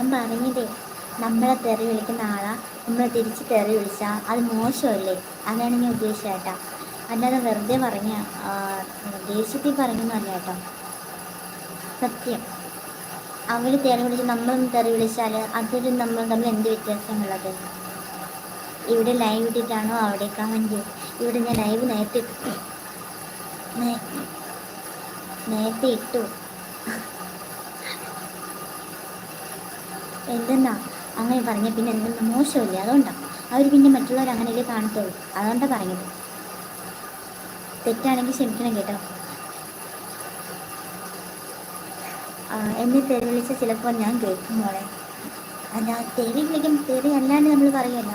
ഞാൻ പറഞ്ഞതേ നമ്മളെ തെറി വിളിക്കുന്ന ആളാ. നമ്മളെ തിരിച്ച് തെറി വിളിച്ചാൽ അത് മോശമല്ലേ? അതാണ് ഞാൻ ഉദ്ദേശിച്ചത് കേട്ടോ. അല്ലാതെ വെറുതെ പറഞ്ഞ ദേഷ്യത്തിൽ പറഞ്ഞൊന്നുമല്ല കേട്ടോ. സത്യം. അവർ തെറി വിളിച്ച് നമ്മളൊന്ന് തെറി വിളിച്ചാൽ അതൊരു നമ്മൾ തമ്മിൽ എന്ത് വ്യത്യാസമുള്ളത്? ഇവിടെ ലൈവ് ഇട്ടിട്ടാണോ അവിടെ കമന്റ് ഇവിടെ ഞാൻ ലൈവ് നേരത്തെ നേരത്തെ ഇട്ടു. എന്തെന്നാ അങ്ങനെ പറഞ്ഞാൽ പിന്നെ എന്തെങ്കിലും മോശമില്ല? അതുകൊണ്ടാണ് അവർ പിന്നെ മറ്റുള്ളവർ അങ്ങനെയല്ലേ കാണത്തുള്ളൂ. അതുകൊണ്ടാണ് പറഞ്ഞത്. തെറ്റാണെങ്കിൽ ക്ഷമിക്കണം കേട്ടോ. എന്നെ തെറി വിളിച്ച ചിലപ്പോൾ ഞാൻ കേൾക്കും മോളെ. അല്ല തെറി വിളിക്കും. തെറി അല്ലാണ്ട് നമ്മൾ പറയുമല്ല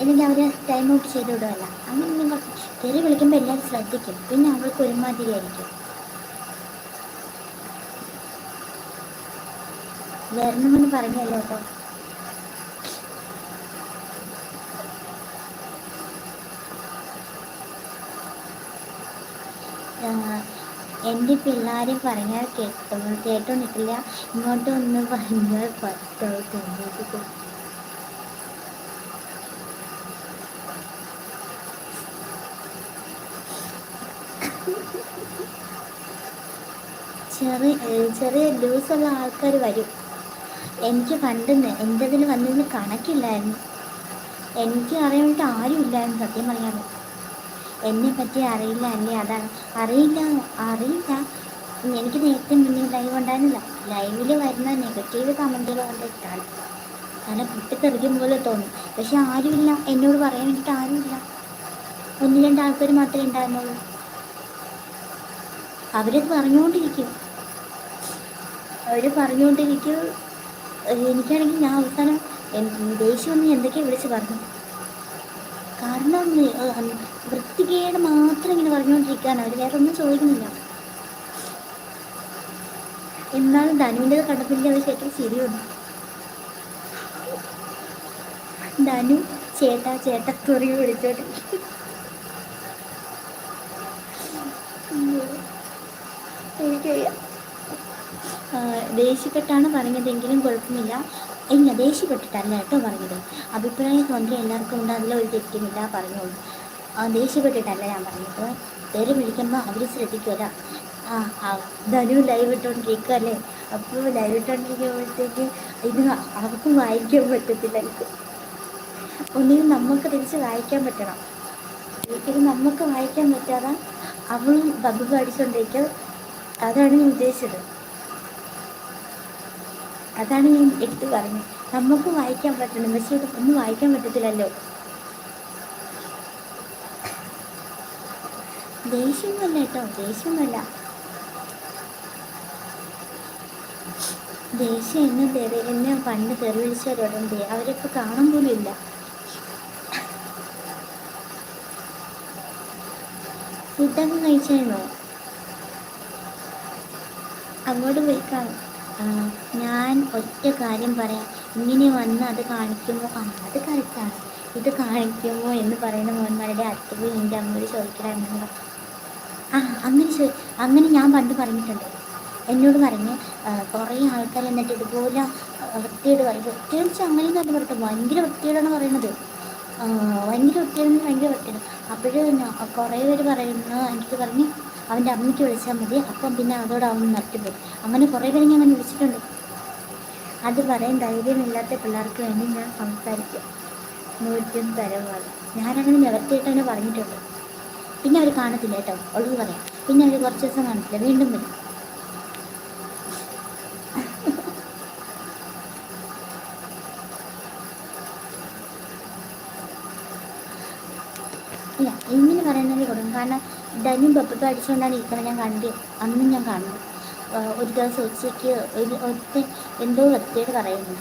അല്ലെങ്കിൽ അവർ ടൈം ഔട്ട് ചെയ്ത് വിടുമല്ല അങ്ങനെ നിങ്ങൾ തെറി വിളിക്കുമ്പോൾ എല്ലാവരും ശ്രദ്ധിക്കും. പിന്നെ അവൾക്ക് ഒരുമാതിരി വരണമെന്ന് പറഞ്ഞല്ലോ കേട്ടോ. എന്റെ പിള്ളേർ പറഞ്ഞാൽ കേട്ടോ കേട്ടോ നിൽക്കില്ല ഇങ്ങോട്ട് ഒന്ന് പറഞ്ഞാൽ പത്തോ തൊണ്ണൂറ്റി ചെറിയ ചെറിയ ലൂസുള്ള ആൾക്കാർ വരും. എനിക്ക് പണ്ടെന്ന് എന്റെ ഇതിൽ വന്നതിന് കണക്കില്ലായിരുന്നു. എനിക്ക് അറിയാനായിട്ട് ആരും ഇല്ലായിരുന്നു സത്യം പറയാമോ എന്നെ പറ്റി അറിയില്ല അല്ലേ? അതാണ്. അറിയില്ല അറിയില്ല. എനിക്ക് നേരത്തെ മുന്നേ ലൈവ് ഉണ്ടായിരുന്നില്ല. ലൈവിൽ വരുന്ന നെഗറ്റീവ് കമന്റുകൾ കണ്ടിട്ടാണ് നല്ല പൊട്ടിത്തെറിക്കും പോലെ തോന്നും. പക്ഷെ ആരുമില്ല. എന്നോട് പറയാൻ വേണ്ടിയിട്ട് ആരുമില്ല. ഒന്ന് രണ്ട് ആൾക്കാർ മാത്രമേ ഉണ്ടായിരുന്നുള്ളൂ. അവരത് പറഞ്ഞുകൊണ്ടിരിക്കും. അവർ പറഞ്ഞുകൊണ്ടിരിക്കും. എനിക്കാണെങ്കിൽ ഞാൻ അവസാനം ദേഷ്യം ഒന്ന് എന്തൊക്കെയാണ് വിളിച്ച് പറഞ്ഞു. കാരണം വൃത്തികേട് മാത്രം ഇങ്ങനെ പറഞ്ഞുകൊണ്ടിരിക്കുകയാണ്. അവർ വേറെ ഒന്നും ചോദിക്കുന്നില്ല. എന്നാലും ധനുവിന്റെ കണ്ടപ്പോൾ അവർ ശരിക്കും ശരിയുണ്ട് ധനു ചേട്ടാ ചേട്ടാ തുറങ്ങി വിളിച്ചോട്ട്. എനിക്കറിയാം. ദേഷ്യപ്പെട്ടാണ് പറഞ്ഞതെങ്കിലും കുഴപ്പമില്ല. ഇല്ല ദേഷ്യപ്പെട്ടിട്ടല്ല കേട്ടോ പറഞ്ഞത്. അഭിപ്രായ സ്വാതന്ത്ര്യം എല്ലാവർക്കും ഉണ്ട് അതിലൊരു തെറ്റുമില്ല പറഞ്ഞോളൂ. ദേഷ്യപ്പെട്ടിട്ടല്ല ഞാൻ പറഞ്ഞത്. പേര് വിളിക്കുമ്പോൾ അവർ ശ്രദ്ധിക്കില്ല ആ ധനു ലൈവ് ഇട്ടുകൊണ്ടിരിക്കുക അല്ലേ അപ്പോൾ ലൈവ് ഇട്ടുകൊണ്ടിരിക്കുമ്പോഴത്തേക്ക് ഇത് അവർക്കും വായിക്കാൻ പറ്റത്തില്ല ഒന്നിനും നമുക്ക് തിരിച്ച് വായിക്കാൻ പറ്റണം. ഒരിക്കലും നമുക്ക് വായിക്കാൻ പറ്റാതെ അവളും ബബു പഠിച്ചുകൊണ്ടിരിക്കുക അതാണ് ഞാൻ ഉദ്ദേശിച്ചത്. അതാണ് ഞാൻ എടുത്തു പറഞ്ഞത്. നമുക്ക് വായിക്കാൻ പറ്റണം. പക്ഷെ ഒന്നും വായിക്കാൻ പറ്റത്തില്ലല്ലോ. ദേഷ്യമൊന്നുമല്ല കേട്ടോ. ദേഷ്യമൊന്നുമല്ല. ദേഷ്യം എന്നെ തെറി എന്നെ പണ്ട് തെറി വിളിച്ചവരോടുണ്ട്. അവരൊക്കെ കാണാൻ പോലും ഇല്ല. ഫുഡൊക്കെ കഴിച്ചായിരുന്നോ? അങ്ങോട്ട് പോയി കാണും. ഞാൻ ഒറ്റ കാര്യം പറയാം. ഇങ്ങനെ വന്ന് അത് കാണിക്കുമ്പോൾ ആ അത് കറക്റ്റാണ് ഇത് കാണിക്കുമോ എന്ന് പറയുന്ന മോന്മാരുടെ അച്ഛനും എന്റെ അമ്മയോട് ചോദിക്കണമെന്ന് ആ അങ്ങനെ ചോ അങ്ങനെ ഞാൻ പണ്ട് പറഞ്ഞിട്ടുണ്ട്. എന്നോട് പറഞ്ഞ് കുറേ ആൾക്കാർ എന്നിട്ട് ഇതുപോലെ വൃത്തിയോട് പറയും. വൃത്തിയോട് അങ്ങനെ തന്നെ പറയട്ടെ ഭയങ്കര വൃത്തിയോടാണ് പറയുന്നത്. ഭയങ്കര വൃത്തിയോടെന്ന് ഭയങ്കര വൃത്തിയാണ് അപ്പോഴും കുറേ പേര് പറയുന്നു എനിക്ക് പറഞ്ഞ് അവന്റെ അമ്മയ്ക്ക് വിളിച്ചാൽ മതി. അപ്പം പിന്നെ അതോടെ അവൻ നിർത്തിപ്പോയി അങ്ങനെ കുറേ പേര് ഞാൻ വിളിച്ചിട്ടുണ്ട്. അത് പറയാൻ ധൈര്യമില്ലാത്ത പിള്ളേർക്ക് വേണ്ടി ഞാൻ സംസാരിക്കും. നൂറ്റൊന്ന് തരവാണ് ഞാനങ്ങനെ നിവർത്തിയിട്ട് തന്നെ പറഞ്ഞിട്ടുണ്ട്. പിന്നെ അവർ കാണത്തില്ല കേട്ടോ. ഒളിവ് പറയാം. പിന്നെ അവർ കുറച്ച് ദിവസം കാണത്തില്ല. വീണ്ടും വരും. ഇല്ല ഇങ്ങനെ പറയുന്നത് കൊടുക്കും കാരണം ധനും പപ്പത്തും അടിച്ചുകൊണ്ടാണ് ഇരിക്കുന്നത് ഞാൻ കണ്ട്. അന്നും ഞാൻ കാണുന്നു ഒരു ദിവസം ഉച്ചയ്ക്ക് ഒരു ഒറ്റ എന്തോ വൃത്തിയോട് പറയുന്നു.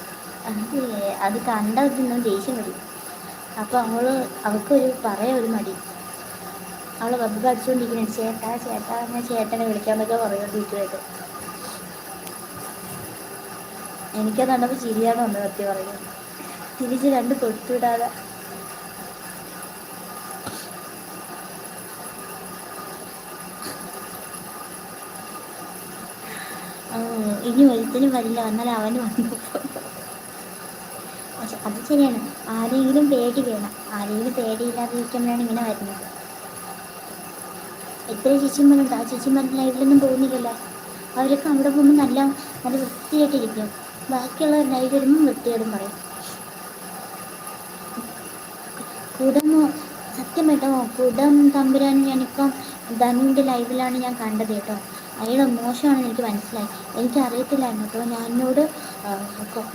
അത് കണ്ട ഒന്നും ദേഷ്യം വരും. അപ്പോൾ അവൾ അവൾക്കൊരു പറയാ ഒരു മടി. അവൾ ബബ്ബ അടിച്ചുകൊണ്ടിരിക്കുന്നു ചേട്ടാ ചേട്ടാ ഞാൻ ചേട്ടനെ വിളിക്കാൻ പറ്റുക പറയുകൊണ്ടിരിക്കുമായിട്ട് എനിക്കത് കണ്ടപ്പോൾ ചിരിയാണ് വന്നത് സത്യം പറയുന്നത്. തിരിച്ച് രണ്ട് കൊടുത്തുവിടാതെ ഇനി ഒരുത്തിനും വരില്ല. എന്നാൽ അവന് വന്നു പക്ഷെ അത് ശരിയാണ്. ആരെങ്കിലും പേടി വേണം. ആരെങ്കിലും പേടിയില്ലാതിരിക്കുമ്പോഴാണ് ഇങ്ങനെ വരുന്നത്. എത്ര ചേച്ചിമാരുണ്ട് ആ ചേച്ചിമാരുടെ ലൈവിലൊന്നും പോകുന്നില്ലല്ലോ. അവരൊക്കെ അവിടെ പോകുമ്പോൾ നല്ല നല്ല വൃത്തിയായിട്ടിരിക്കും. ബാക്കിയുള്ളവർ ലൈവ് വരുമ്പോൾ വൃത്തിയോടും പറയും. കുടമോ സത്യം കേട്ടോ കുടം തമ്പുരാൻ ഞാനിപ്പം ധനുവിന്റെ ലൈവിലാണ് ഞാൻ കണ്ടത് കേട്ടോ. അയാൾ മോശമാണെന്ന് എനിക്ക് മനസ്സിലായി. എനിക്ക് അറിയത്തില്ലായിരുന്നു കേട്ടോ. ഞാനോട്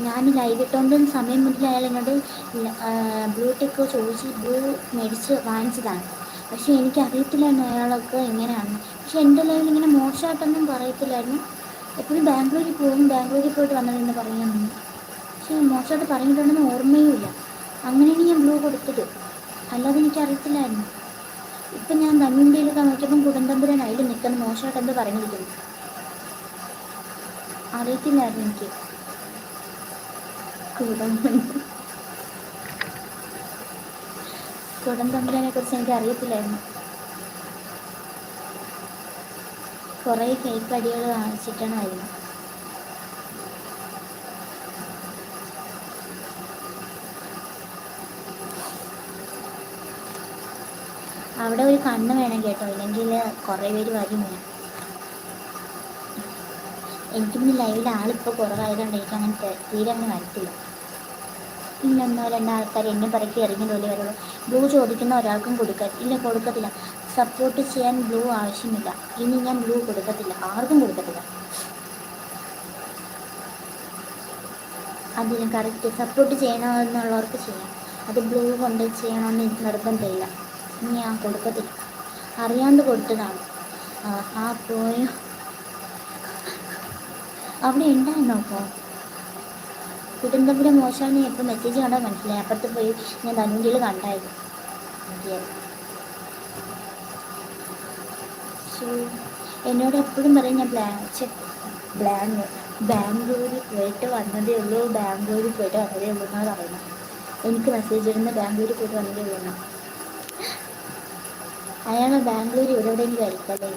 ഞാൻ ലൈവ് ഇട്ടുകൊണ്ട് സമയം മുതൽ അയാൾ എന്നോട് ബ്ലൂ ടെക്ക് ചോദിച്ച് ബ്ലൂ മേടിച്ച് വാങ്ങിച്ചതാണ്. പക്ഷേ എനിക്ക് അറിയത്തില്ലായിരുന്നു അയാളൊക്കെ എങ്ങനെയാണ്. പക്ഷെ എന്റെ ലൈവിൽ ഇങ്ങനെ മോശമായിട്ടൊന്നും പറയത്തില്ലായിരുന്നു. എപ്പോഴും ബാംഗ്ലൂരിൽ പോകും ബാംഗ്ലൂരിൽ പോയിട്ട് വന്നതെന്ന് പറയുന്നു പക്ഷേ മോശമായിട്ട് പറഞ്ഞിട്ടുണ്ടെന്ന് ഓർമ്മയുമില്ല. അങ്ങനെയാണ് ഞാൻ ബ്ലൂ കൊടുത്തത് അല്ലാതെ എനിക്ക് അറിയത്തില്ലായിരുന്നു ഇപ്പം ഞാൻ ധന്യന്റെയിലൊക്കെ നോക്കിയപ്പം കുടുംബമ്പുരൻ അതിൽ നിൽക്കുന്ന മോശമായിട്ട് എന്ത് പറഞ്ഞിരിക്കുന്നു. അറിയത്തില്ലായിരുന്നു എനിക്ക്. കുടുംബമ്പുരനെ കുറിച്ച് എനിക്ക് അറിയത്തില്ലായിരുന്നു. കുറേ കേക്ക് അടികൾ കാണിച്ചിട്ടാണ് വരുന്നത്. അവിടെ ഒരു കണ്ണ് വേണം കേട്ടോ. ഇല്ലെങ്കിൽ കുറേ പേര് വരും. എനിക്ക് എനിക്കിന്ന് ലൈവിൽ ആളിപ്പോൾ കുറവായതുകൊണ്ട് എനിക്ക് അങ്ങനെ തീരെ അങ്ങനെ വരത്തില്ല. ഇന്നൊന്നോ രണ്ടോ ആൾക്കാർ എന്നെ പറക്കി ഇറങ്ങി ജോലി വരുള്ളൂ ബ്ലൂ ചോദിക്കുന്ന ഒരാൾക്കും കൊടുക്ക ഇല്ല കൊടുക്കത്തില്ല. സപ്പോർട്ട് ചെയ്യാൻ ബ്ലൂ ആവശ്യമില്ല. ഇനി ഞാൻ ബ്ലൂ കൊടുക്കത്തില്ല. ആർക്കും കൊടുക്കത്തില്ല. അതിന് കറക്റ്റ് സപ്പോർട്ട് ചെയ്യണമെന്നുള്ളവർക്ക് ചെയ്യാം. അത് ബ്ലൂ കൊണ്ട് ചെയ്യണമെന്ന് എനിക്ക് നിർബന്ധമില്ല. ഞാൻ കൊടുക്കത്തില്ല. അറിയാണ്ട് കൊടുത്തതാണ്. ആ പോയ? അവിടെ ഉണ്ടായിരുന്നോ അപ്പോൾ കുടുംബത്തിന്റെ മോശമാണ് ഇപ്പം മെസ്സേജ് കണ്ടാൽ മനസ്സിലായി. അപ്പുറത്ത് പോയി ഞാൻ ധനുഞ്ചിൽ കണ്ടായിരുന്നു. എന്നോട് എപ്പോഴും പറയും ഞാൻ ബ്ലാ ബ്ലാങ്ക് ബാംഗ്ലൂരിൽ പോയിട്ട് വന്നതേ ഉള്ളൂ ബാംഗ്ലൂരിൽ പോയിട്ട് വന്നതേ ഉള്ളൂ എന്നാണ് പറയുന്നത്. എനിക്ക് മെസ്സേജ് ഇടുന്ന ബാംഗ്ലൂരിൽ പോയിട്ട് വന്നതേ ഉള്ളൂ അയാൾ ബാംഗ്ലൂർ ഇവിടെയെങ്കിലും ആയിരിക്കല്ലേ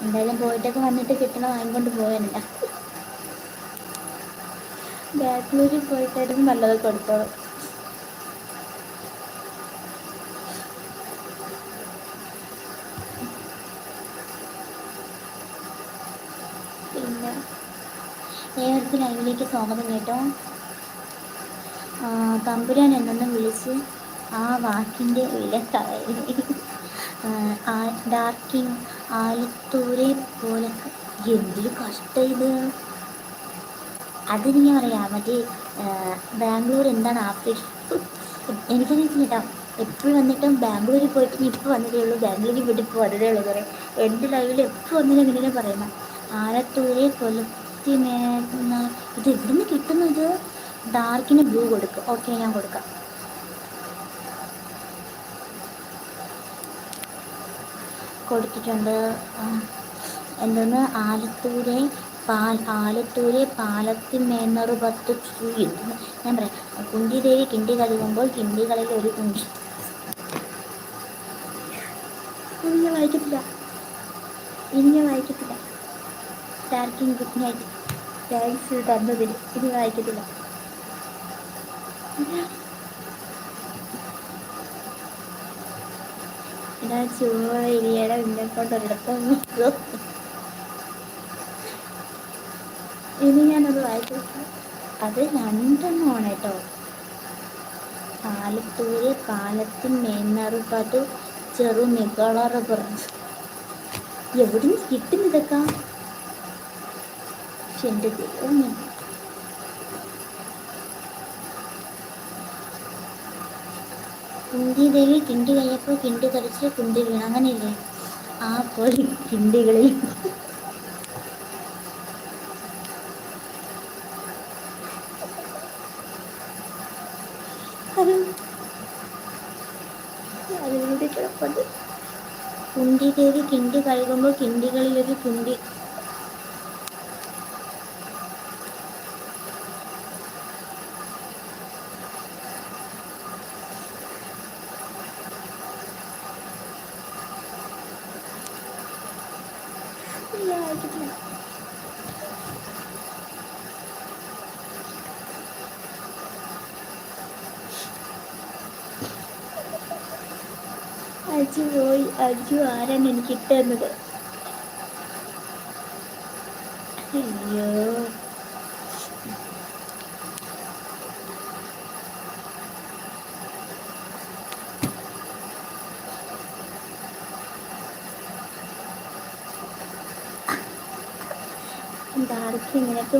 എന്തായാലും പോയിട്ടൊക്കെ വന്നിട്ട് കിട്ടണ വാങ്ങിക്കൊണ്ട് പോകാനില്ല ബാംഗ്ലൂരിൽ പോയിട്ടായിരുന്നു നല്ലത് കൊടുത്തോളൂ പിന്നെ ഏവർക്കും ലൈവിലേക്ക് സ്വാഗതം കേട്ടോ. തമ്പുരാൻ എന്നൊന്നും വിളിച്ച് ആ വാക്കിന്റെ വില ഡാർക്കിങ് ആലത്തൂരെ പോലെ എന്തൊരു കഷ്ടം ഇത്. അതിന് ഞാൻ പറയാം മറ്റേ ബാംഗ്ലൂർ എന്താണ് ആഫ്രിക്ക എനിക്കറിയില്ല എപ്പോഴും വന്നിട്ടും ബാംഗ്ലൂരിൽ പോയിട്ട് ഇപ്പോൾ വന്നതേ ഉള്ളൂ ബാംഗ്ലൂരിൽ പോയിട്ട് ഇപ്പോൾ വന്നതേ ഉള്ളൂ പറയാം. എന്റെ ലൈവിൽ എപ്പോൾ വന്നില്ല ഇങ്ങനെ പറയുന്നത് ആലത്തൂരെ കൊലത്തി ഇത് എവിടുന്ന് കിട്ടുന്നത് ഡാർക്കിന് ബ്ലൂ കൊടുക്കും. ഓക്കെ ഞാൻ കൊടുക്കാം. കൊടുത്തിട്ടുണ്ട്. എന്തെന്ന്? ആലത്തൂരെ പാൽ ആലത്തൂരെ പാലത്തിമേന്നറു പത്ത് ചുരുന്ന് ഞാൻ പറയാം. കുണ്ടിദേവി കിണ്ടി കഴുകുമ്പോൾ കിണ്ടികളിൽ ഒരു കുണ്ടി ഇനി വായിക്കത്തില്ല. ഇനി വായിക്കത്തില്ല. ഗുഡ് നൈറ്റ് താങ്ക്സ് തന്നതിൽ ഇനി വായിക്കത്തില്ല. ഞാൻ ചുമ്മാ ഇരിയുടെ കൊണ്ടൊരിടത്തും ഇനി ഞാനത് വായിച്ചു അത് രണ്ടെണ്ണമാണ് കേട്ടോ. പാലത്തൂര് പാലത്തിൻ മേന്നറുപതു ചെറു നികളറ് പറഞ്ഞു എവിടെ കിട്ടും ഇതൊക്കെ? പക്ഷെ എന്റെ കുന്തി ദേവി കിണ്ടി കഴിഞ്ഞപ്പോൾ കിണ്ടി തെറിച്ച് കുന്തി വീണു. അങ്ങനെയില്ലേ? ആ പോലെ കിണ്ടികളിൽ കുന്തിദേവി കുന്തി കിണ്ടി കഴുകുമ്പോൾ കിണ്ടികളിലൊരു കുണ്ടി അജു പോയി അജു ആരാണ് എനിക്കിട്ടുന്നത്? അയ്യോ.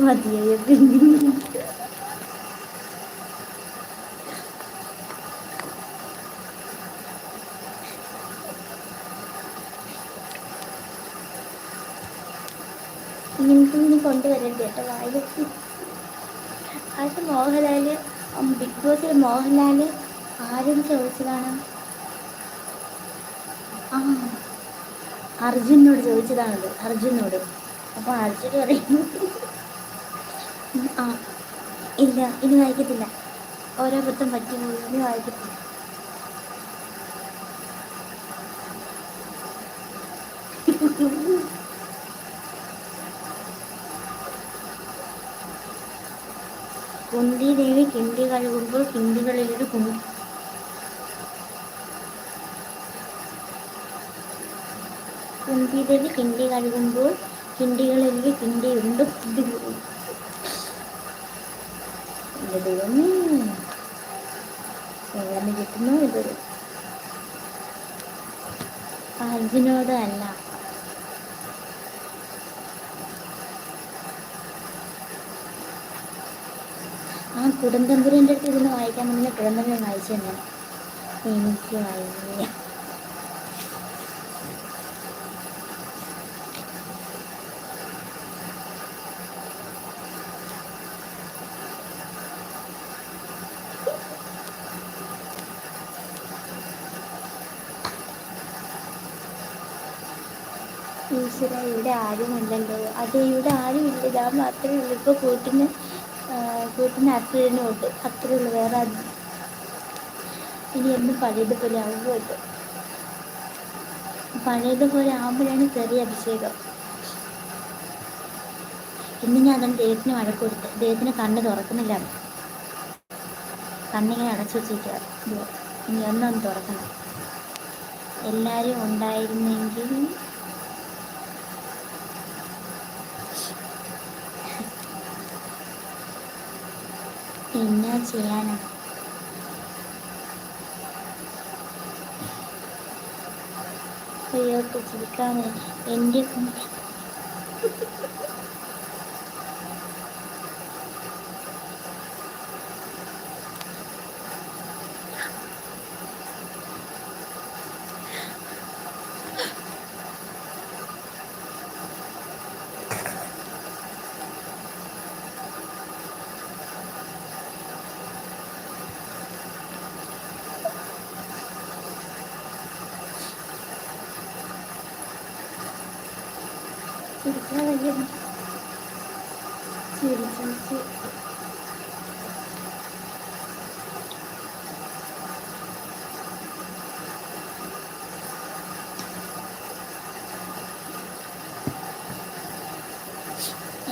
മതിയായി ഇനി കൊണ്ടുവരരുത് കേട്ടോ വായിലെത്തി അത് മോഹൻലാൽ ബിഗ് ബോസിൽ മോഹൻലാൽ ആരും ചോദിച്ചതാണ്. ആ അർജുനോട് ചോദിച്ചതാണത് അർജുനോട്. അപ്പോൾ അർജുൻ പറയുന്നു ആ ഇല്ല ഇനി വായിക്കത്തില്ല. ഓരോ വൃത്തം പറ്റുമോ ഇനി വായിക്കത്തില്ല കുന്തി ദേവി കിണ്ടി കഴുകുമ്പോൾ കിണ്ടികളിലൊരു കുന്തി കുന്തി ദേവി കിണ്ടി കഴുകുമ്പോൾ കിണ്ടികളിൽ കിണ്ടിയുണ്ട്. കുന്തി ദൈവമേ എവിടെ കിട്ടുന്നു ഇത് അർജുനോട് അല്ല. ആ കുടന്തമ്പുരന്റെ അടുത്ത് ഇരുന്ന് വായിക്കാൻ മുന്നേ കുടുംബം വായിച്ചു തന്നെ എനിക്ക് വയ്യ ഇവിടെ ആരുമില്ലല്ലോ അതെ ഇവിടെ ആരുമില്ല ഞാൻ മാത്രമേ ഉള്ളൂ. ഇപ്പോൾ കൂട്ടിന് കൂട്ടിന് അത്രയും ഉണ്ട് അത്രേ ഉള്ളൂ. വേറെ ഇനി എന്നും പഴയതുപോലെ ആകുമ്പോൾ പഴയതുപോലെ ആകുമ്പോഴാണ് ചെറിയ അഭിഷേകം. ഇന്ന് ഞാൻ അതിന് ദൈവത്തിന് വഴക്ക് കൊടുത്ത്. ദൈവത്തിന് കണ്ണ് തുറക്കുന്നില്ല. കണ്ണിങ്ങനെ അടച്ചു വെച്ചിരിക്കുക ഇനി ഒന്നും തുറക്കണം. എല്ലാവരും ഉണ്ടായിരുന്നെങ്കിൽ എന്നാ ചെയ്യാനാ? അയ്യോ ചിരിക്കാൻ എന്റെ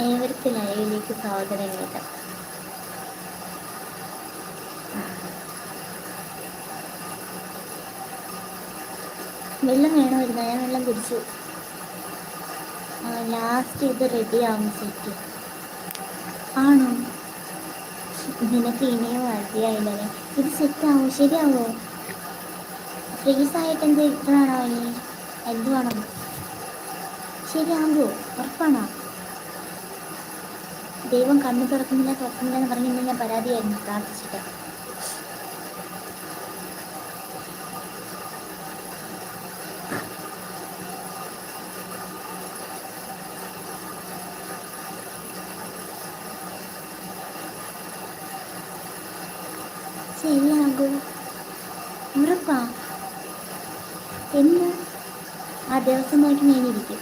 ഏവർക്കും ലൈവിലേക്ക് സ്വാഗതം കേട്ടോ വെള്ളം വേണമായിരുന്നു ഞാൻ വെള്ളം കുടിച്ചു. ലാസ്റ്റ് ഇത് റെഡി ആവും സെറ്റ് ആണോ? നിനക്ക് ഇനിയും മതിയായില്ലേ ഇത് സെറ്റ് ആവും? ശരിയാവോ? ഫ്രീസായിട്ട് എന്ത് ഇത്രയാണോ ഇനി? വേണം? ശരിയാകുമോ ഉറപ്പാണോ? ദൈവം കണ്ണു തുറക്കുന്നില്ല തുറക്കുന്നില്ല എന്ന് പറഞ്ഞു ഞാൻ പരാതിയായിരുന്നു. പ്രാർത്ഥിച്ചിട്ട്. ഉറപ്പാ. എന്ന് ആ ദിവസം നോക്കി ഞാനിരിക്കും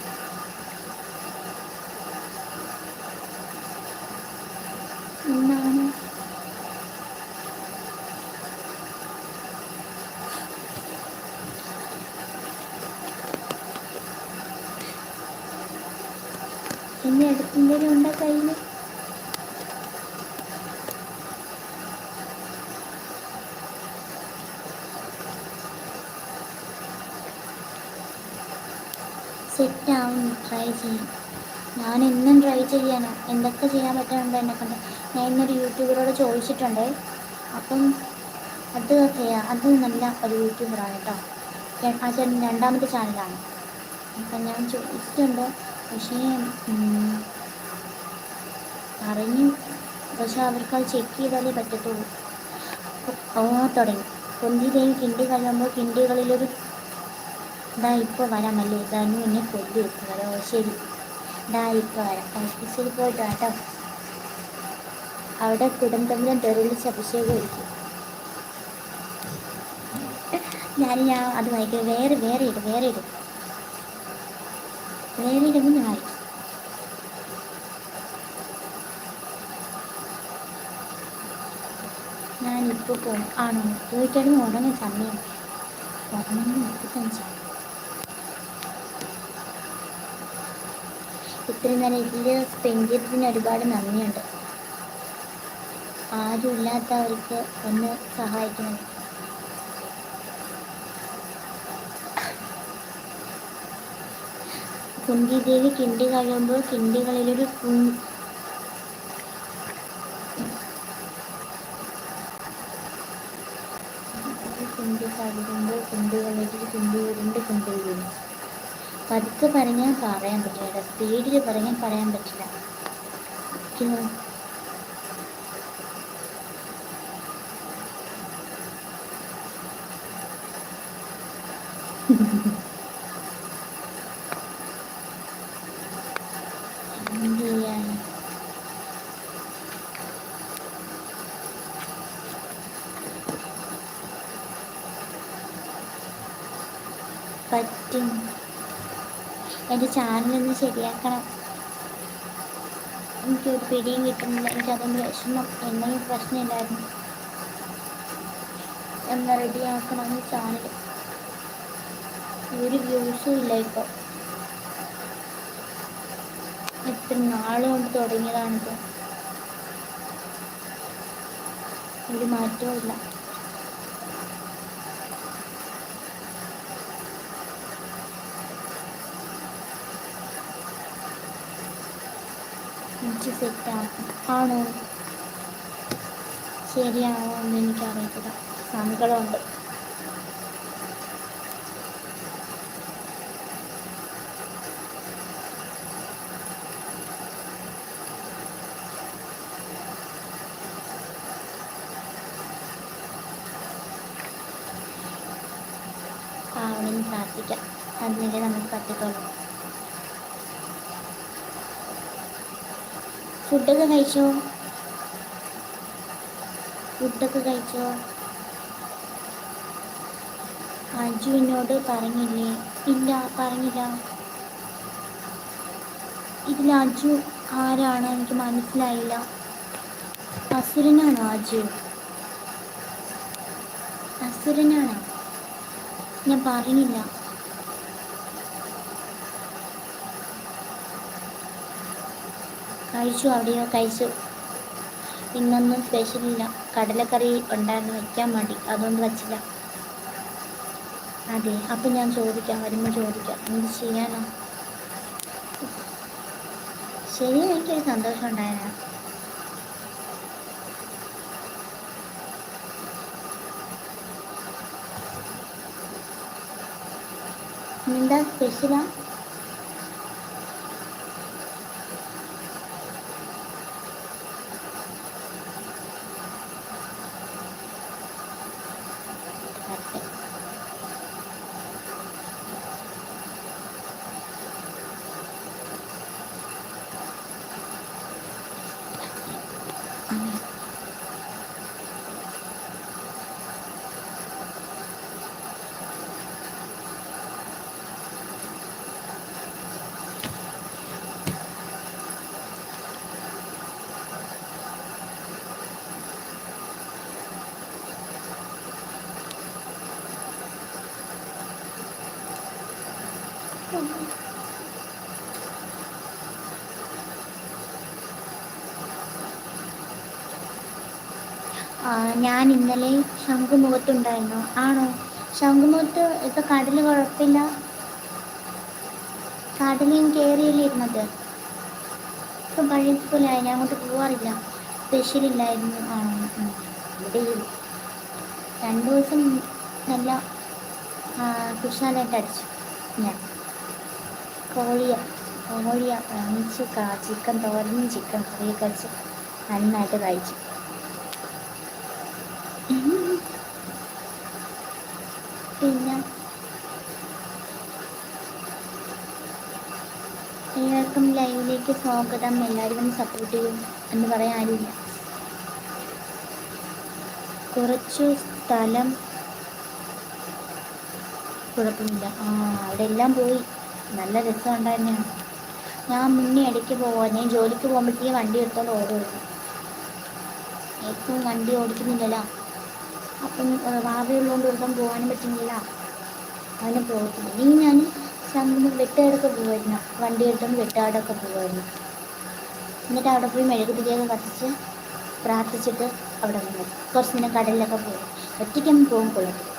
എന്നാണ് ഇനി അടുത്തെന്തെങ്കിലും ഉണ്ടോ കയ്യിൽ ഞാൻ എന്നും ട്രൈ ചെയ്യണം എന്തൊക്കെ ചെയ്യാൻ പറ്റുന്നുണ്ടോ എന്നെക്കൊണ്ട് ഞാൻ ഇന്നൊരു യൂട്യൂബറോട് ചോദിച്ചിട്ടുണ്ട്. അപ്പം അത് അത് നല്ല ഒരു യൂട്യൂബറാണ് കേട്ടോ. ആ ചേട്ടൻ രണ്ടാമത്തെ ചാനലാണ്. അപ്പം ഞാൻ ചോദിച്ചിട്ടുണ്ട് പക്ഷേ അറിഞ്ഞു. പക്ഷെ അവർക്ക് അത് ചെക്ക് ചെയ്താലേ പറ്റത്തുള്ളൂ. ഓ തുടങ്ങി. ദേവി കിണ്ടി കഴിയുമ്പോൾ കിണ്ടികളിലൊരു ഇതാ ഇപ്പോൾ വരാമല്ലേ? ഇതാണ് എന്നെ കൊല്ലി വരാം ഓ ശരി. ഇതാ ഇപ്പോൾ വരാം. ഹോസ്പിറ്റലിൽ പോയിട്ട് കേട്ടോ. അവിടെ കുടുംബത്തിലും തെറിവിളിച്ച് അഭിഷേകം ഞാൻ ഞാൻ അത് വായിക്കും വേറെ വേറെ ഇടും വേറെ ഇടും. വേറെ ഇടുമ്പോൾ ഞാൻ വായിക്കും. ഞാനിപ്പോൾ പോകും ആണോ? പോയിട്ടാണ് ഉടനെ സമയം. ഉടനെ മുപ്പത്തഞ്ചാണ് ഇത്രയും നേരം ഇതിൽ സ്പെൻഡ് ചെയ്തതിന് ഒരുപാട് നന്ദിയുണ്ട്. ആരും ഇല്ലാത്തവർക്ക് ഒന്ന് സഹായിക്കണം. കുന്തിദേവി കിണ്ടി കഴിയുമ്പോൾ കിണ്ടികളിലൊരു കു കുണ്ടി കഴിയുമ്പോൾ കുണ്ടികളിൽ കുണ്ടി ഉരുണ്ട് കുണ്ടി വീഴുന്നു പതുക്കെ പറഞ്ഞാൽ പറയാൻ പറ്റില്ല. സ്പീഡിൽ പറഞ്ഞാൽ പറയാൻ പറ്റില്ല എന്ത് ചെയ്യാൻ പറ്റും എന്റെ ചാനലൊന്ന് ശരിയാക്കണം. എനിക്കൊരു പിടിയും കിട്ടുന്നില്ല. എനിക്കതൊന്ന് വിഷമം. എന്തെങ്കിലും പ്രശ്നമില്ലായിരുന്നു. ഒന്ന് റെഡിയാക്കണം ഈ ചാനൽ ഒരു വ്യൂസും ഇല്ല ഇപ്പോൾ എത്ര നാൾ കൊണ്ട് തുടങ്ങിയതാണിത്. ഒരു മാറ്റവും ഇല്ല. സെറ്റാക്കും ആണോ. ശരിയാണോ എന്ന് എനിക്കറിയത്തില്ല. സങ്കടമുണ്ട് ആവണമെന്ന് പ്രാർത്ഥിക്കാം. അതിനല്ലേ നമുക്ക് പറ്റത്തുള്ളൂ ഫുഡൊക്കെ കഴിച്ചോ? ഫുഡൊക്കെ കഴിച്ചോ? അജു എന്നോട് പറഞ്ഞില്ലേ? ഇല്ല പറഞ്ഞില്ല. ഇതിൽ അജു ആരാണ് എനിക്ക് മനസ്സിലായില്ല. അസുരനാണോ അജു അസുരനാണോ? ഞാൻ പറഞ്ഞില്ല. കഴിച്ചു അവിടെയോ കഴിച്ചു. ഇന്നൊന്നും സ്പെഷ്യലില്ല. കടലക്കറി ഉണ്ടായിരുന്നു വയ്ക്കാൻ മതി അതുകൊണ്ട് വച്ചില്ല. അതെ അപ്പം ഞാൻ ചോദിക്കാം വരുമ്പോൾ ചോദിക്കാം. എന്ത് ചെയ്യാനോ? ശരി എനിക്കൊരു സന്തോഷം ഉണ്ടായിരുന്നു എന്താ സ്പെഷ്യലാ? ഞാൻ ഇന്നലെ ശംഖുമുഖത്തുണ്ടായിരുന്നു. ആണോ? ശംഖുമുഖത്ത് ഇപ്പൊ കടൽ കുഴപ്പമില്ല. കടലും കേറിയല്ലേ ഇപ്പം പഴയതുപോലെ ആയി ഞാൻ അങ്ങോട്ട് പോവാറില്ല. സ്പെഷ്യലില്ലായിരുന്നു. ആണോ? രണ്ടു ദിവസം നല്ല കുശാലായിട്ട് അടിച്ചു. ഞാൻ. കോഴിയ കോഴിയ വാങ്ങിച്ച് ചിക്കൻ തോരനും ചിക്കൻ കറിയൊക്കെ അടിച്ച് നന്നായിട്ട് കഴിച്ചു. പിന്നെ എല്ലാവർക്കും ലൈവിലേക്ക് സ്വാഗതം. എല്ലാവരും സപ്പോർട്ട് ചെയ്യും എന്ന് പറയാൻ ആരുമില്ല. കുറച്ച് സ്ഥലം കുഴപ്പമില്ല ആ അവിടെ എല്ലാം പോയി. നല്ല രസം ഉണ്ടായിരുന്നെയാണ് ഞാൻ മുന്നേ ഇടയ്ക്ക് പോവാൻ ഞാൻ ജോലിക്ക് പോകുമ്പോഴത്തേക്ക് വണ്ടി എടുത്തോണ്ട് ഓടുമായിരുന്നു ഏറ്റവും വണ്ടി ഓടിക്കുന്നില്ലല്ലോ. അപ്പം വാവയുള്ളതുകൊണ്ട് ഒരിടം പോകാനും പറ്റുന്നില്ല. അതിന് പോകത്തില്ല ഇനി ഞാൻ ശമ്പളം വെട്ടാടൊക്കെ പോകുമായിരുന്നു വണ്ടി എടുത്തോണ്ട് വെട്ടാടൊക്കെ പോകുമായിരുന്നു എന്നിട്ട് അവിടെ പോയി മെഴുകുതിരിയൊക്കെ കത്തിച്ച് പ്രാർത്ഥിച്ചിട്ട് അവിടെ വന്നു. കുറച്ച് നേരം കടലിലൊക്കെ പോയി. ഒറ്റയ്ക്കൊന്നും പോകും കൊള്ളത്തില്ല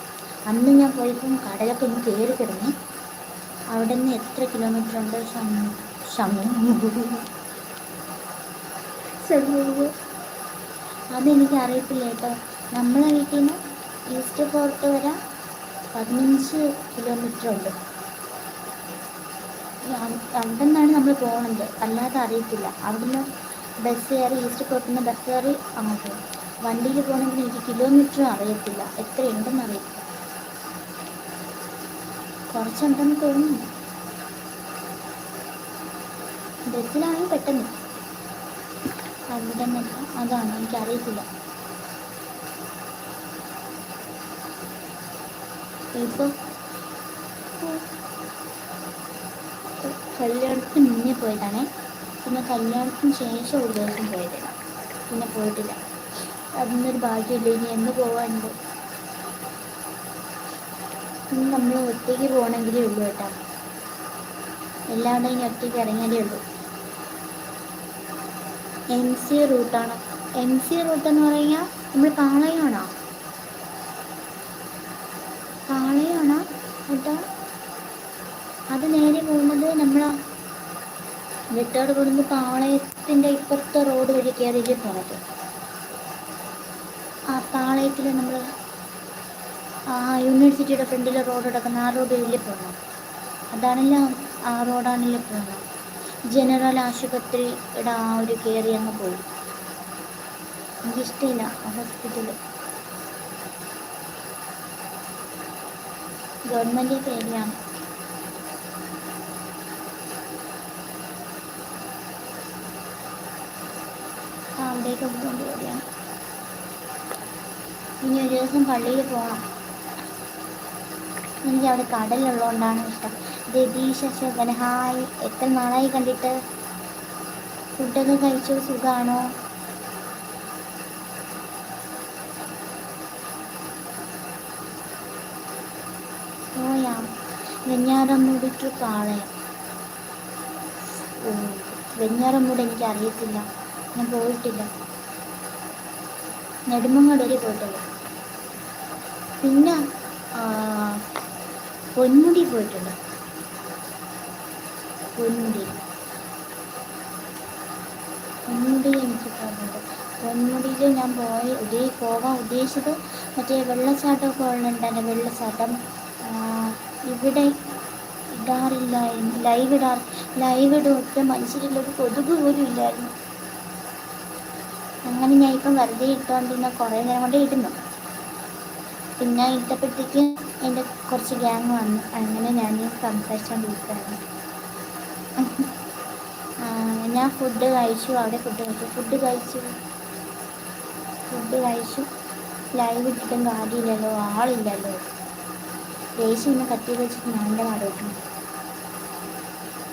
അന്ന് ഞാൻ പോയപ്പം കടലൊക്കെ ഒന്ന് കയറി കിടന്നു അവിടെ നിന്ന് എത്ര കിലോമീറ്റർ ഉണ്ട് അതെനിക്ക് അറിയത്തില്ല കേട്ടോ. നമ്മളെ വീട്ടിൽ നിന്ന് ഈസ്റ്റ് ഫോർട്ട് വരെ പതിനഞ്ച് കിലോമീറ്റർ ഉണ്ട് അവിടെ നിന്നാണ് നമ്മൾ പോകുന്നത് അല്ലാതെ അറിയത്തില്ല. അവിടുന്ന് ബസ് കയറി ഈസ്റ്റ് ഫോർട്ടിൽ നിന്ന് ബസ് കയറി അങ്ങോട്ട്. വണ്ടിയിൽ പോകണമെങ്കിൽ എനിക്ക് കിലോമീറ്റർ അറിയത്തില്ല. എത്രയുണ്ടെന്ന് അറിയത്തില്ല. കുറച്ചുണ്ടെന്ന് തോന്നുന്നു. ബസ്സിലാണെങ്കിൽ പെട്ടെന്ന്. അവിടെ അതാണ് എനിക്കറിയത്തില്ല. ഇപ്പോൾ കല്യാണത്തിന് മുന്നേ പോയതാണേ. പിന്നെ കല്യാണത്തിന് ശേഷം ഒരു ദിവസം പോയത്. പിന്നെ പോയിട്ടില്ല. അതിനൊരു ഭാഗ്യമില്ല. ഇനി എന്ന് പോകാനുണ്ട് ഇനി നമ്മൾ ഒറ്റയ്ക്ക് പോകണമെങ്കിലേ ഉള്ളൂ കേട്ടോ. എല്ലാവരുടെ ഇനി ഒറ്റയ്ക്ക് ഇറങ്ങിയാലേ ഉള്ളൂ. എം സി റൂട്ടാണ്. എം സി റൂട്ട് എന്ന് പറഞ്ഞാൽ നമ്മൾ പാളയമാണോ പാളയമാണോ അതോ അത് നേരെ പോകുന്നത് നമ്മൾ വെട്ടാട് കൊടുന്ന് പാളയത്തിന്റെ ഇപ്പുറത്തെ റോഡ് വഴി കയറിയിട്ട് പോണത്. ആ പാളയത്തിൽ നമ്മൾ ആ യൂണിവേഴ്സിറ്റിയുടെ ഫ്രണ്ടിലെ റോഡ് കിടക്കുന്ന ആ റോഡ് വഴിയിൽ പോകണം അതാണല്ലോ ആ റോഡാണല്ലോ പോകണം ജനറൽ ആശുപത്രിയുടെ ആ ഒരു കയറി അങ്ങ് പോയി. എനിക്കിഷ്ടമില്ല ആ ഹോസ്പിറ്റൽ ഗവൺമെന്റ് പേരിലാണ് അവിടേക്ക് വരികയാണ് ഇനി ഒരു ദിവസം പള്ളിയിൽ പോകണം എനിക്ക് അവിടെ കടലുള്ളതുകൊണ്ടാണ് ഇഷ്ടം. രതീഷ് ഹായ് എത്ര നാളായി കണ്ടിട്ട്? ഫുഡൊക്കെ കഴിച്ചു? സുഖമാണോ പോയാ. വെഞ്ഞാറമ്മൂടിക്ക് പാളയം. എനിക്ക് അറിയത്തില്ല ഞാൻ പോയിട്ടില്ല. നെടുമങ്ങാട് വരെ പിന്നെ പൊന്മുടി പോയിട്ടുണ്ട്. പൊന്മുടി. പൊന്മുടി എനിക്ക് പോകുന്നുണ്ട് പൊന്മുടിയിൽ ഞാൻ പോയി ഉദ്ദേശി പോകാൻ ഉദ്ദേശിച്ചത് മറ്റേ വെള്ളച്ചാട്ടമൊക്കെ ഉള്ളുണ്ടായിരുന്നു വെള്ളച്ചാട്ടം ഇവിടെ ഇടാറില്ലായിരുന്നു ലൈവ് ഇടാറ് ലൈവ് ഇടും. ഒറ്റ മനുഷ്യരിലൊരു കൊതുക് പോലും ഇല്ലായിരുന്നു. അങ്ങനെ ഞാൻ ഇപ്പം വെറുതെ ഇട്ടുകൊണ്ടിരുന്ന കുറേ നേരം കൊണ്ട് ഇടുന്നു പിന്നെ ഇട്ടപ്പോഴത്തേക്ക് എന്റെ കുറച്ച് ഗ്യാങ് വന്നു. അങ്ങനെ ഞാൻ സംസാരിച്ചുകൊണ്ടിരിക്കുകയാണ് ഞാൻ ഫുഡ് കഴിച്ചു. അവിടെ ഫുഡ് കഴിച്ചു. ഫുഡ് കഴിച്ചു. ഫുഡ് കഴിച്ചു. ലൈവ് ഇട്ടിട്ടും കാര്യമില്ലല്ലോ. ആളില്ലല്ലോ. ദേശം ഇന്ന് കത്തി വെച്ചിട്ട് ഞാൻ എന്റെ നാട് വെക്കണം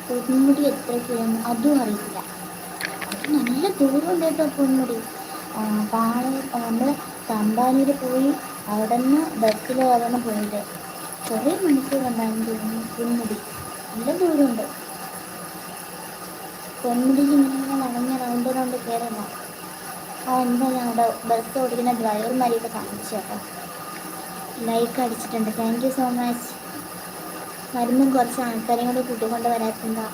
പൊന്മുടി എത്ര കിലോ അതും അറിയില്ല. നല്ല ദൂരമുണ്ട് കേട്ടോ പൊന്മുടി പാളി നമ്മൾ തമ്പാനൂർ പോയി അവിടെ നിന്ന് ബസ്സിൽ അവിടെ പോയത്. കുറേ മണിക്കൂർ ഉണ്ടായിരുന്നു തോന്നുന്നു പൊന്മുടി നല്ല ദൂരമുണ്ട് പൊന്മുടിക്ക് ഇങ്ങനെ വളഞ്ഞ റൗണ്ട് റൗണ്ട് കയറണം ആ എന്താ ഞാൻ അവിടെ ബസ് ഓടിക്കുന്ന ഡ്രൈവർമാരെയൊക്കെ കാണിച്ചു കേട്ടോ. ലൈക്ക് അടിച്ചിട്ടുണ്ട്. താങ്ക് യു സോ മച്ച് വരുമ്പം കുറച്ച് ആൾക്കാരെയും കൂടെ കൂട്ടിക്കൊണ്ട് വരാത്തെന്താ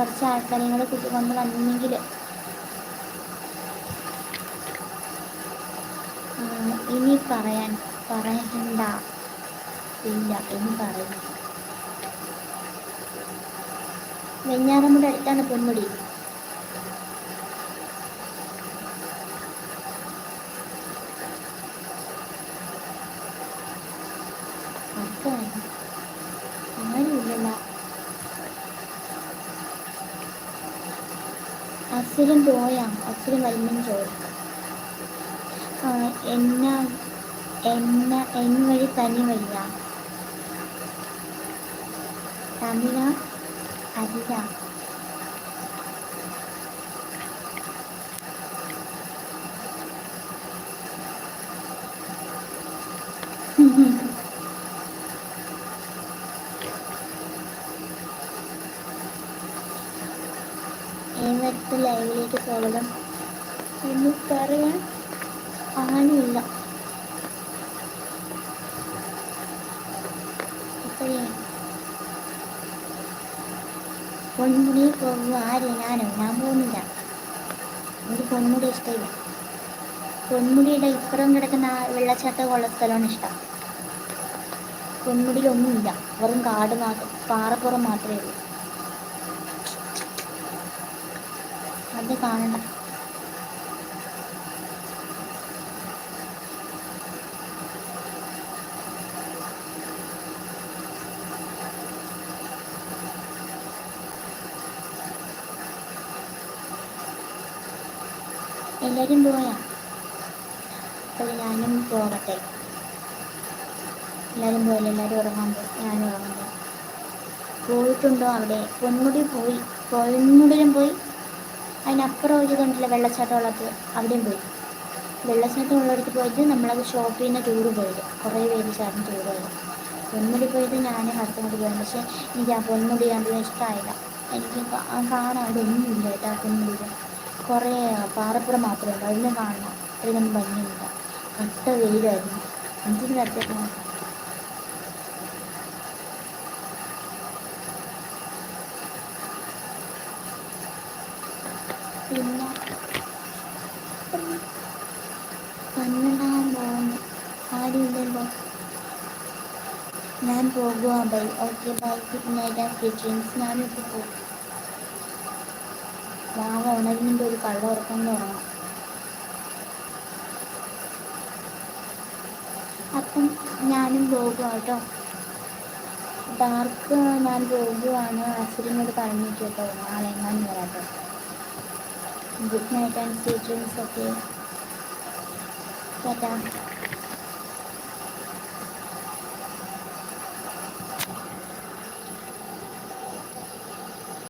കുറച്ച് ആൾക്കാരെയും കൂടെ കൂട്ടിക്കൊണ്ട് വന്നെങ്കിൽ. ഇനി പറയാൻ പറയണ്ട. ഇല്ല ഇനി പറയുന്നു വെഞ്ഞാറമ്മയുടെ അടുത്താണ് പൊന്മുടി ആർക്കാണ് ആരുമില്ലല്ലോ അസുരം പോയാ അസുരം വരുമ്പം ചോദിക്കാം എന്ന എന്ന എൻ വഴി തനി വഴിയാ. തമിഴ അല്ല ഏവർക്ക് ലൈവിലേക്ക് സ്വാഗതം എന്ന് പറയാൻ ആരുമില്ല അപ്പോഴേ പൊന്മുടി പോകുക ആര് ഞാനോ ഞാൻ പോകുന്നില്ല എനിക്ക് പൊന്മുടി ഇഷ്ടമില്ല പൊന്മുടിയുടെ ഇപ്പുറം കിടക്കുന്ന ആ വെള്ളച്ചാട്ടമുള്ള സ്ഥലമാണ് ഇഷ്ടം. പൊന്മുടിയിലൊന്നുമില്ല. വെറും കാട് മാത്രം പാറപ്പുറം മാത്രമേ ഉള്ളൂ. അത് കാണണ്ട എല്ലാവരും പോയാ? പോകട്ടെ എല്ലാവരും പോയില്ല? എല്ലാവരും ഉറങ്ങാൻ പോയി ഞാനും ഉറങ്ങാൻ പോയി പോയിട്ടുണ്ടോ അവിടെ? പൊന്മുടി പോയി. പൊന്മുടിയിലും പോയി. അതിനപ്പുറം ഒരു കണ്ടില്ല വെള്ളച്ചാട്ടമുള്ളത് അവിടെയും പോയി. വെള്ളച്ചാട്ടം ഉള്ളിടത്ത് പോയിട്ട് നമ്മളത് ഷോപ്പിൽ നിന്ന് ടൂറ് പോയത്. കുറേ പേര് ചേർന്ന് ടൂറ് പോയത്. പൊന്മുടി പോയത് ഞാൻ ഹസ്ബൻഡ് പോയത് പക്ഷേ എനിക്ക് ആ പൊന്മുടി അധികം ഇഷ്ടമായില്ല എനിക്ക് കാണാൻ അവിടെ ഒന്നുമില്ല കേട്ടോ ആ പൊന്മുടിയിൽ. കുറേ പാറപ്പുറം മാത്രമേ ഉള്ളൂ. അതിലും കാണണം. അതിലൊന്നും ഭംഗിയില്ല കട്ട വെയിലായിരുന്നു എന്തിനു കട്ട പിന്നെ കന്നഡാൻ പോകുന്നു ആരുമില്ലല്ലോ. ഞാൻ പോകുക bye. Okay bye. Good night sweet dreams ഞാനിപ്പോൾ പോകും വാവ ഉണരുന്നതിന്റെ ഒരു കള്ള ഉറക്കം തുടങ്ങാം അപ്പം ഞാനും പോകുക കേട്ടോ. ഡാർക്ക് ഞാൻ പോകുവാണ്. അസുരനോട് പറഞ്ഞിട്ട് കേട്ടോ. നാളെ എങ്ങാനും വരാട്ടോ. Good night and sweet dreams tata